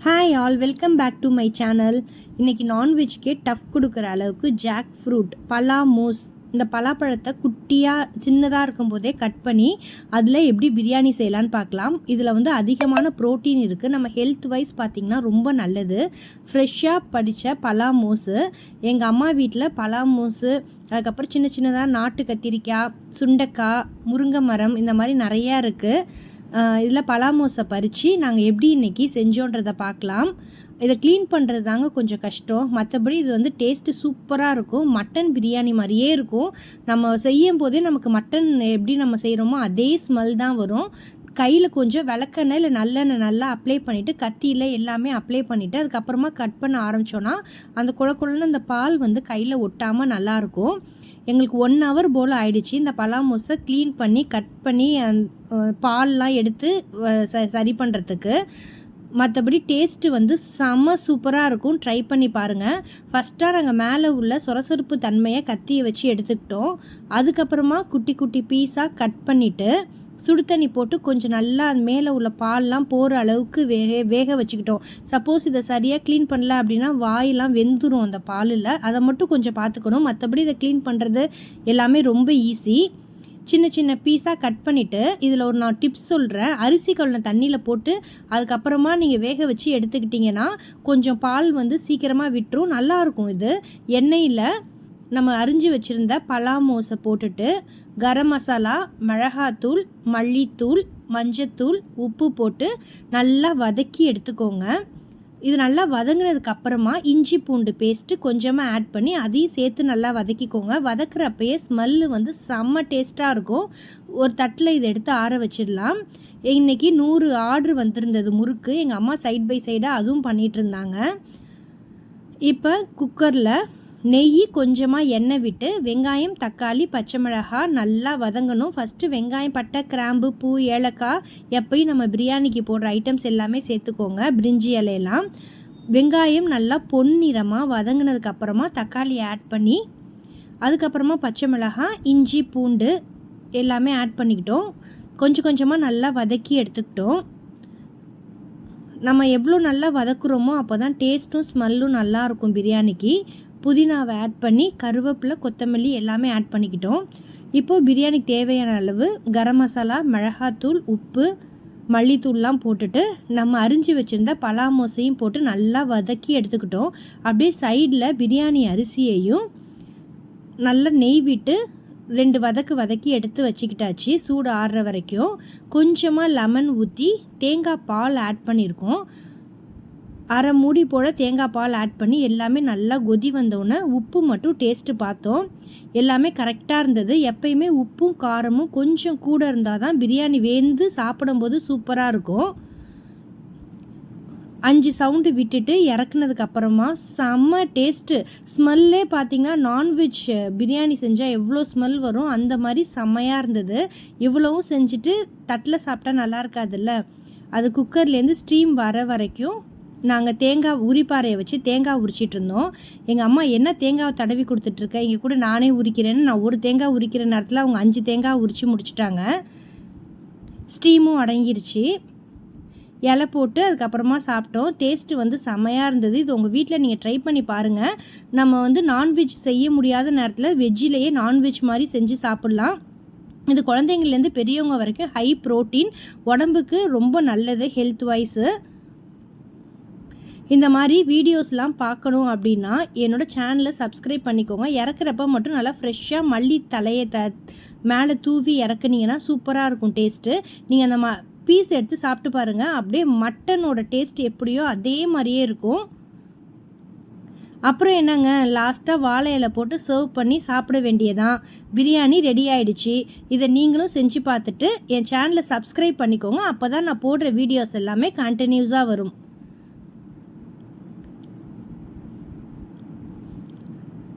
Hi all welcome back to my channel இன்றைக்கி நான்வெஜ்க்கே tough கொடுக்குற அளவுக்கு ஜாக் ஃப்ரூட் பலா மூஸ் இந்த பலாப்பழத்தை குட்டியாக சின்னதாக இருக்கும்போதே கட் பண்ணி அதில் எப்படி பிரியாணி செய்யலான்னு பார்க்கலாம். இதில் வந்து அதிகமான ப்ரோட்டீன் இருக்குது நம்ம ஹெல்த் வைஸ் பார்த்திங்கன்னா ரொம்ப நல்லது. ஃப்ரெஷ்ஷாக படித்த பலா மூஸு எங்கள் அம்மா வீட்டில் பலா மூஸு அதுக்கப்புறம் சின்ன சின்னதாக நாட்டு கத்திரிக்காய் சுண்டைக்காய் முருங்கை மரம் இந்த மாதிரி நிறையா இருக்குது இதில் பலாமோஸை பறித்து நாங்கள் எப்படி இன்றைக்கி செஞ்சோன்றதை பார்க்கலாம். இதை க்ளீன் பண்ணுறது தாங்க கொஞ்சம் கஷ்டம். மற்றபடி இது வந்து டேஸ்ட்டு சூப்பராக இருக்கும். மட்டன் பிரியாணி மாதிரியே இருக்கும். நம்ம செய்யும் போதே நமக்கு மட்டன் எப்படி நம்ம செய்கிறோமோ அதே ஸ்மெல் தான் வரும். கையில் கொஞ்சம் விளக்கெண்ணெய் இல்லை நல்லெண்ணெய் நல்லா அப்ளை பண்ணிவிட்டு கத்தியில் எல்லாமே அப்ளை பண்ணிவிட்டு அதுக்கப்புறமா கட் பண்ண ஆரம்பித்தோன்னா அந்த குழ குழன்னு அந்த பால் வந்து கையில் ஒட்டாமல் நல்லாயிருக்கும் எங்களுக்கு ஒன் ஹவர் போல் ஆயிடுச்சு. இந்த பலாமூஸை க்ளீன் பண்ணி கட் பண்ணி பால்லாம் எடுத்து ச சரி பண்ணுறதுக்கு மற்றபடி டேஸ்ட்டு வந்து செம சூப்பராக இருக்கும். ட்ரை பண்ணி பாருங்கள் ஃபஸ்ட்டாக நாங்கள் மேலே உள்ள சொரசொருப்பு தன்மையை கத்தியை வச்சு எடுத்துக்கிட்டோம். அதுக்கப்புறமா குட்டி குட்டி பீஸாக கட் பண்ணிவிட்டு சுடு தண்ணி போட்டு கொஞ்சம் நல்லா மேலே உள்ள பால்லாம் போகிற அளவுக்கு வேக வேக வச்சுக்கிட்டோம். சப்போஸ் இதை சரியாக க்ளீன் பண்ணல அப்படின்னா வாயெல்லாம் வெந்துடும் அந்த பாலில். அதை மட்டும் கொஞ்சம் பார்த்துக்கணும். மற்றபடி இதை க்ளீன் பண்ணுறது எல்லாமே ரொம்ப ஈஸி சின்ன சின்ன பீஸாக கட் பண்ணிவிட்டு இதில் ஒரு நான் டிப்ஸ் சொல்கிறேன் அரிசி கழுன தண்ணியில் போட்டு அதுக்கப்புறமா நீங்கள் வேக வச்சு எடுத்துக்கிட்டிங்கன்னா கொஞ்சம் பால் வந்து சீக்கிரமாக விட்டுரும். நல்லாயிருக்கும் இது. எண்ணெயில் நம்ம அரிஞ்சு வச்சுருந்த பலாமோஸை போட்டுட்டு கரம் மசாலா மிளகாத்தூள் மல்லித்தூள் மஞ்சத்தூள் உப்பு போட்டு நல்லா வதக்கி எடுத்துக்கோங்க. இது நல்லா வதங்கினதுக்கு அப்புறமா இஞ்சி பூண்டு பேஸ்ட்டு கொஞ்சமாக ஆட் பண்ணி அதையும் சேர்த்து நல்லா வதக்கிக்கோங்க. வதக்குறப்பயே ஸ்மெல்லு வந்து செம்ம டேஸ்ட்டாக இருக்கும். ஒரு தட்டில் இதை எடுத்து ஆற வச்சிடலாம். இன்றைக்கி நூறு ஆர்டர் வந்திருந்தது முறுக்கு. எங்கள் அம்மா சைட் பை சைடாக அதுவும் பண்ணிகிட்டு இருந்தாங்க. இப்போ குக்கரில் நெய் கொஞ்சமாக எண்ணெய் விட்டு வெங்காயம் தக்காளி பச்சை மிளகாய் நல்லா வதங்கணும். ஃபஸ்ட்டு வெங்காயம் பட்டை கிராம்பு பூ ஏலக்காய் எப்பயும் நம்ம பிரியாணிக்கு போடுற ஐட்டம்ஸ் எல்லாமே சேர்த்துக்கோங்க. பிரிஞ்சி இலையெல்லாம். வெங்காயம் நல்லா பொன்னிறமாக வதங்கினதுக்கப்புறமா தக்காளி ஆட் பண்ணி அதுக்கப்புறமா பச்சை மிளகாய் இஞ்சி பூண்டு எல்லாமே ஆட் பண்ணிக்கிட்டோம். கொஞ்சம் கொஞ்சமாக நல்லா வதக்கி எடுத்துக்கிட்டோம். நம்ம எவ்வளோ நல்லா வதக்குறோமோ அப்போ தான் டேஸ்ட்டும் ஸ்மெல்லும் நல்லாயிருக்கும் பிரியாணிக்கு. புதினாவை ஆட் பண்ணி கருவேப்பிலை கொத்தமல்லி எல்லாமே ஆட் பண்ணிக்கிட்டோம். இப்போது பிரியாணிக்கு தேவையான அளவு கரம் மசாலா மிளகாத்தூள் உப்பு மல்லித்தூள்லாம் போட்டுட்டு நம்ம அரிஞ்சு வச்சுருந்த பலாமோசையும் போட்டு நல்லா வதக்கி எடுத்துக்கிட்டோம். அப்படியே சைடில் பிரியாணி அரிசியையும் நல்லா நெய் விட்டு ரெண்டு வதக்கு வதக்கி எடுத்து வச்சுக்கிட்டாச்சு சூடு ஆடுற வரைக்கும். கொஞ்சமாக லெமன் ஊற்றி தேங்காய் பால் ஆட் பண்ணியிருக்கோம். அரை மூடி போல் தேங்காய் பால் ஆட் பண்ணி எல்லாமே நல்லா கொதி வந்தோடனே உப்பு மட்டும் டேஸ்ட்டு பார்த்தோம். எல்லாமே கரெக்டாக இருந்தது. எப்பயுமே உப்பும் காரமும் கொஞ்சம் கூட இருந்தால் தான் பிரியாணி வேந்து சாப்பிடும்போது சூப்பராக இருக்கும். அஞ்சு சவுண்டு விட்டுட்டு இறக்குனதுக்கு அப்புறமா செம்ம டேஸ்ட்டு ஸ்மெல்லே பார்த்தீங்கன்னா நான்வெஜ் பிரியாணி செஞ்சால் எவ்வளோ ஸ்மெல் வரும்? அந்த மாதிரி செம்மையாக இருந்தது. இவ்வளவும் செஞ்சுட்டு தட்டில் சாப்பிட்டா நல்லா இருக்காதுல்ல? அது குக்கர்லேருந்து ஸ்டீம் வர வரைக்கும் நாங்கள் தேங்காய் உரிப்பாறையை வச்சு தேங்காய் உரிச்சிட்டு இருந்தோம். எங்கள் அம்மா என்ன தேங்காவை தடவி கொடுத்துட்ருக்க இங்கே கூட நானே உரிக்கிறேன்னு நான் ஒரு தேங்காய் உரிக்கிற நேரத்தில் அவங்க அஞ்சு தேங்காய் உரித்து முடிச்சிட்டாங்க. ஸ்டீமும் அடங்கிருச்சு. இலை போட்டு அதுக்கப்புறமா சாப்பிட்டோம். டேஸ்ட்டு வந்து செம்மையாக இருந்தது. இது உங்கள் வீட்டில் நீங்கள் ட்ரை பண்ணி பாருங்கள் நம்ம வந்து நான்வெஜ் செய்ய முடியாத நேரத்தில் வெஜ்ஜிலேயே நான்வெஜ் மாதிரி செஞ்சு சாப்பிட்லாம். இது குழந்தைங்கள்லேருந்து பெரியவங்க வரைக்கும் ஹை ப்ரோட்டீன். உடம்புக்கு ரொம்ப நல்லது ஹெல்த் வைஸு இந்த மாதிரி வீடியோஸ்லாம் பார்க்கணும் அப்படின்னா என்னோடய சேனலை சப்ஸ்கிரைப் பண்ணிக்கோங்க. இறக்குறப்ப மட்டும் நல்லா ஃப்ரெஷ்ஷாக மல்லி தலையை த மேலே தூவி இறக்குனீங்கன்னா சூப்பராக இருக்கும் டேஸ்ட்டு நீங்கள் அந்த ம பீஸ் எடுத்து சாப்பிட்டு பாருங்கள் அப்படியே மட்டனோட டேஸ்ட் எப்படியோ அதே மாதிரியே இருக்கும். அப்புறம் என்னங்க? லாஸ்ட்டாக வாழை இலை போட்டு சர்வ் பண்ணி சாப்பிட வேண்டியதான் பிரியாணி ரெடி ஆயிடுச்சு. இதை நீங்களும் செஞ்சு பார்த்துட்டு என் சேனலை சப்ஸ்கிரைப் பண்ணிக்கோங்க. அப்போ தான் நான் போடுற வீடியோஸ் எல்லாமே கண்டினியூஸாக வரும்.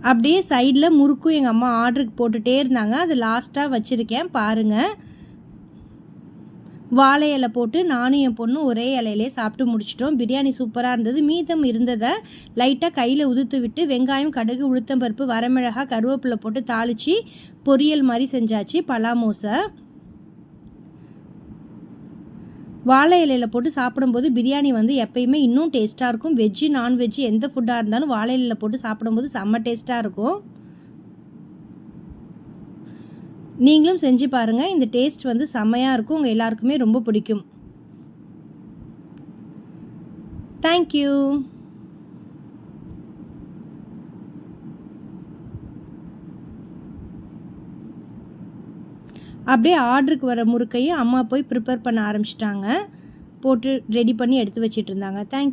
அப்படியே சைடில் முறுக்கும் எங்கள் அம்மா ஆர்டருக்கு போட்டுகிட்டே இருந்தாங்க. அது லாஸ்ட்டாக வச்சுருக்கேன். பாருங்கள் வாழை இலை போட்டு நானும் என் பொண்ணும் ஒரே இலையிலே சாப்பிட்டு முடிச்சிட்டோம். பிரியாணி சூப்பராக இருந்தது. மீதம் இருந்ததை லைட்டாக கையில் உதுத்து விட்டு வெங்காயம் கடுகு உளுத்தம்பருப்பு வரமிளகா கருவேப்பிலை போட்டு தாளித்து பொரியல் மாதிரி செஞ்சாச்சு. பலாமோசை. வாழை இலையில் போட்டு சாப்பிடும்போது பிரியாணி வந்து எப்பயுமே இன்னும் டேஸ்ட்டாக இருக்கும். வெஜ்ஜு நான்வெஜ்ஜு எந்த ஃபுட்டாக இருந்தாலும் வாழை இலையில் போட்டு சாப்பிடும்போது செம்ம டேஸ்ட்டாக இருக்கும். நீங்களும் செஞ்சு பாருங்கள் இந்த டேஸ்ட் வந்து செம்மையாக இருக்கும். உங்கள் எல்லாருக்குமே ரொம்ப பிடிக்கும். தேங்க்யூ அப்படியே ஆர்டருக்கு வர முறுக்கையும் அம்மா போய் ப்ரிப்பேர் பண்ண ஆரம்பிச்சிட்டாங்க. போட்டு ரெடி பண்ணி எடுத்து வச்சிட்டு இருந்தாங்க. தேங்க்யூ